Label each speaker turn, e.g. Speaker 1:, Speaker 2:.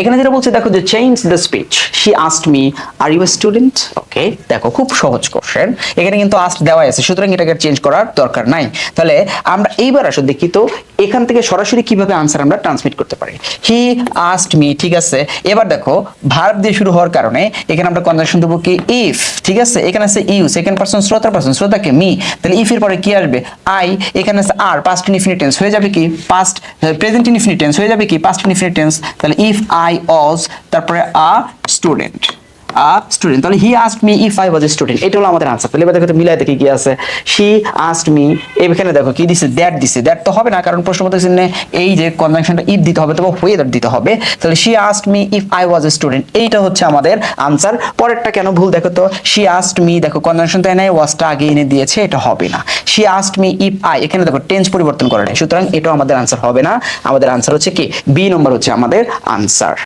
Speaker 1: এখানে যেটা বলছে, দেখো যে change the speech she asked me are you student okay দেখো, খুব সহজ কোশ্চেন এখানে কিন্তু আস্ট দেওয়া আছে, সুতরাং এটাকে চেঞ্জ করার দরকার নাই। তাহলে আমরা এইবার আসলে দেখি তো এখান থেকে সরাসরি কীভাবে আনসার আমরা ট্রান্সমিট করতে পারি। হি আস্ট মি ঠিক আছে, এবার দেখো ভার্ব দিয়ে শুরু হওয়ার কারণে এখানে আমরা কনজাংশন দেবো কি? ইফ ঠিক আছে, এখানে আছে ইউ সেকেন্ড পারসন শ্রোতা পারসন শ্রোতাকে মি তাহলে ইফ এর পরে কি আসবে? আই এখানে আছে আর পাস্ট ইনফিনিটেন্স হয়ে যাবে কি? পাস্ট প্রেজেন্ট ইনফিনিটেন্স হয়ে যাবে কি? পাস্ট ইনফিনিটেন্স তাহলে ইফ আই অজ তারপরে আ স্টুডেন্ট স্টুডেন্ট তাহলে he asked me if I was a student এটা হলো আমাদের আনসার তাহলে এবার দেখো মিলাই দেখি কি আছে? শি আস্ট মি এখানে দেখো কি দিছে? দ্যাট দিছে। দ্যাট তো হবে না, কারণ প্রশ্ন মতো চিহ্নে এই যে কনজাংশনটা ইফ দিতে হবে তবে ওয়েদার দিতে হবে। তাহলে she asked me if I was a student এইটা হচ্ছে আমাদের আনসার পরেরটা কেন ভুল দেখো তো? শি আস্ট মি দেখো কনজাংশন তো এনে ওয়াজটা আগে এনে দিয়েছে, এটা হবে না। She asked me if I এখানে দেখো টেন্স পরিবর্তন করে নাই। সুতরাং এটাও আমাদের আনসার হবে না। আমাদের আনসার হচ্ছে কি? বি নম্বর হচ্ছে আমাদের আনসার